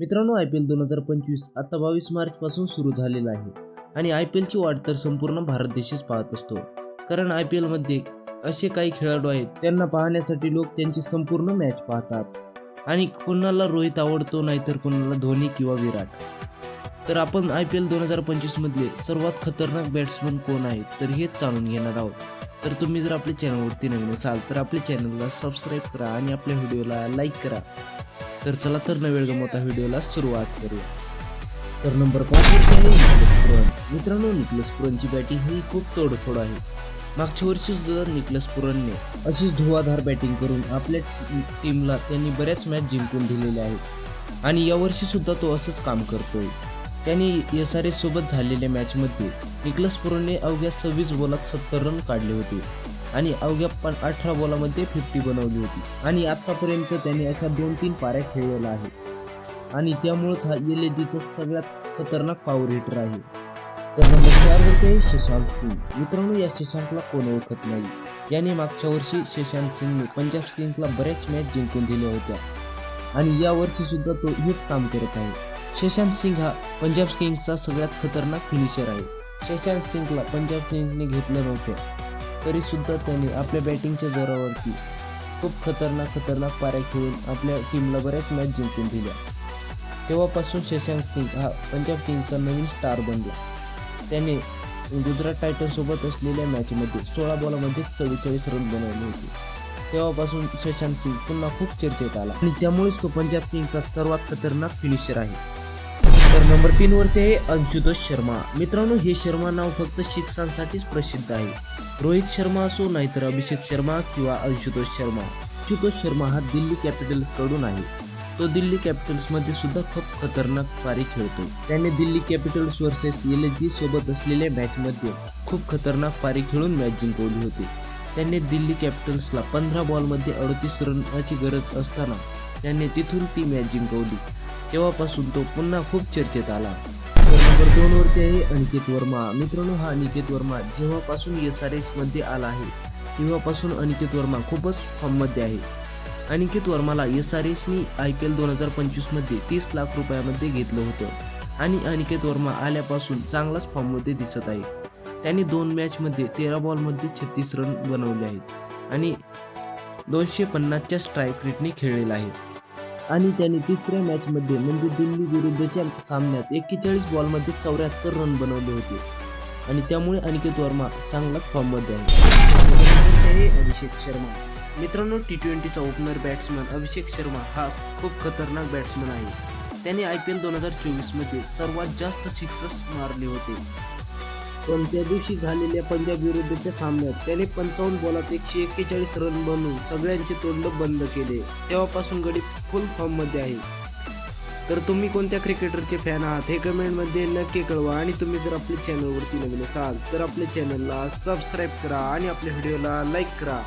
मित्रांनो I P L दोन हजार पंचवीस आता बावीस मार्चपासून सुरू झालेला आहे आणि आय पी एलची वाट तर संपूर्ण भारत देशच पाहत असतो. कारण आय पी एलमध्ये असे काही खेळाडू आहेत त्यांना पाहण्यासाठी लोक त्यांची संपूर्ण मॅच पाहतात. आणि कोणाला रोहित आवडतो नाहीतर कोणाला धोनी किंवा विराट. तर आपण आय पी एल दोन हजार पंचवीसमधले सर्वात खतरनाक बॅट्समन कोण आहेत तर हेच जाणून घेणार आहोत. तर तुम्ही जर आपल्या चॅनलवरती नवीन असाल तर आपल्या चॅनलला सबस्क्राईब करा आणि आपल्या व्हिडिओला लाईक करा. तर चला तर न वेळ गमवता व्हिडिओला सुरुवात करूया. तर नंबर पाच निकलस पुरन. मित्रांनो निकलस पुरनची बॅटिंग ही खूप तोडफोड आहे. मागच्या वर्षी सुद्धा निकलस पुरणने अशीच धुवाधार बॅटिंग करून आपल्या टीमला त्यांनी बऱ्याच मॅच जिंकून दिलेल्या आहेत. आणि यावर्षी सुद्धा तो असंच काम करतोय. त्यांनी एस आर एस सोबत झालेल्या मॅचमध्ये निकलस पुरणने अवघ्या सव्वीस बोलात सत्तर रन काढले होते. आणि अवघ्या पण अठरा बॉलामध्ये फिफ्टी बनवली होती. आणि आत्तापर्यंत त्याने अशा दोन तीन पाऱ्या खेळलेल्या आहेत. आणि त्यामुळेच हा एल ए डीचा सगळ्यात खतरनाक पॉवर हिटर आहे. तर नंबर चारवरती आहे शशांक सिंग. मित्रांनो या शशांकला कोण ओळखत नाही? याने मागच्या वर्षी शशांक सिंगने पंजाब किंग्सला बऱ्याच मॅच जिंकून दिल्या होत्या. आणि या वर्षी सुद्धा तो हेच काम करत आहे. शशांक सिंग हा पंजाब किंग्सचा सगळ्यात खतरनाक फिनिशर आहे. शशांक सिंगला पंजाब किंग्सने घेतलं नव्हतं. तरीसुद्धा त्याने आपल्या बॅटिंगच्या जोरावरती खूप खतरनाक खतरनाक पाऱ्या खेळून आपल्या टीमला बऱ्याच मॅच जिंकून दिल्या. तेव्हापासून शशांक सिंग हा पंजाब टीमचा नवीन स्टार बनला. त्याने गुजरात टायटनसोबत असलेल्या मॅचमध्ये सोळा बॉलामध्ये चव्वेचाळीस रन बनवले होते. तेव्हापासून शशांक सिंग पुन्हा खूप चर्चेत आला. आणि त्यामुळेच तो पंजाब किंगचा सर्वात खतरनाक फिनिशर आहे. तर नंबर तीनवरती आहे अंशुतोष शर्मा. मित्रांनो हे शर्मा नाव फक्त शिक्षांसाठीच प्रसिद्ध आहे. रोहित शर्मा असो नाहीतर अभिषेक शर्मा किंवा अंशुतोष शर्मा. अंशुतोष शर्मा हा दिल्ली कॅपिटल्सकडून आहे. तो दिल्ली कॅपिटल्समध्ये सुद्धा खूप खतरनाक पारी खेळतो. त्याने Delhi Capitals versus L S G सोबत असलेल्या मॅच मध्ये खूप खतरनाक पारी खेळून मॅच जिंकवली होती. त्याने दिल्ली कॅपिटल्सला पंधरा बॉलमध्ये अडतीस रनची गरज असताना त्याने तिथून ती मॅच जिंकवली. तेव्हापासून तो पुन्हा खूप चर्चेत आला. तर नंबर दोन वरती आहे अनिकेत वर्मा. मित्रांनो हा अनिकेत वर्मा जेव्हापासून एस आर एसमध्ये आला आहे तेव्हापासून अनिकेत वर्मा खूपच फॉर्ममध्ये आहे. अनिकेत वर्माला एस आर एसनी आय पी एल दोन हजार पंचवीसमध्ये तीस लाख रुपयामध्ये घेतलं होतं आणि अनिकेत वर्मा आल्यापासून चांगलाच फॉर्ममध्ये दिसत आहे. त्याने दोन मॅचमध्ये तेरा बॉलमध्ये छत्तीस रन बनवले आहेत आणि दोनशे पन्नासच्या स्ट्राईक रेटने खेळलेला आहे. आणि त्याने तिसऱ्या मॅचमध्ये म्हणजे दिल्ली विरुद्धच्या सामन्यात एक्केचाळीस बॉलमध्ये चौऱ्याहत्तर रन बनवले होते. आणि त्यामुळे अनिकेत वर्मा चांगलाच फॉर्ममध्ये आहे. अभिषेक शर्मा. मित्रांनो टी ट्वेंटीचा ओपनर बॅट्समन अभिषेक शर्मा हा खूप खतरनाक बॅट्समन आहे. त्याने आय पी एल दोन हजार चोवीसमध्ये सर्वात जास्त सिक्सस मारले होते. पण त्या दिवशी झालेल्या पंजाब विरुद्धच्या सामन्यात त्याने पंचावन्न बॉलात एकशे एक्केचाळीस रन बनवून सगळ्यांचे तोंड बंद केले. तेव्हापासून गडी फुल फॉर्ममध्ये आहे. तर तुम्ही कोणत्या क्रिकेटरचे फॅन आहात हे कमेंटमध्ये नक्की कळवा आणि तुम्ही जर आपल्या चॅनलवरती नवीन असाल तर आपल्या चॅनलला सबस्क्राईब करा आणि आपल्या व्हिडिओला लाईक करा.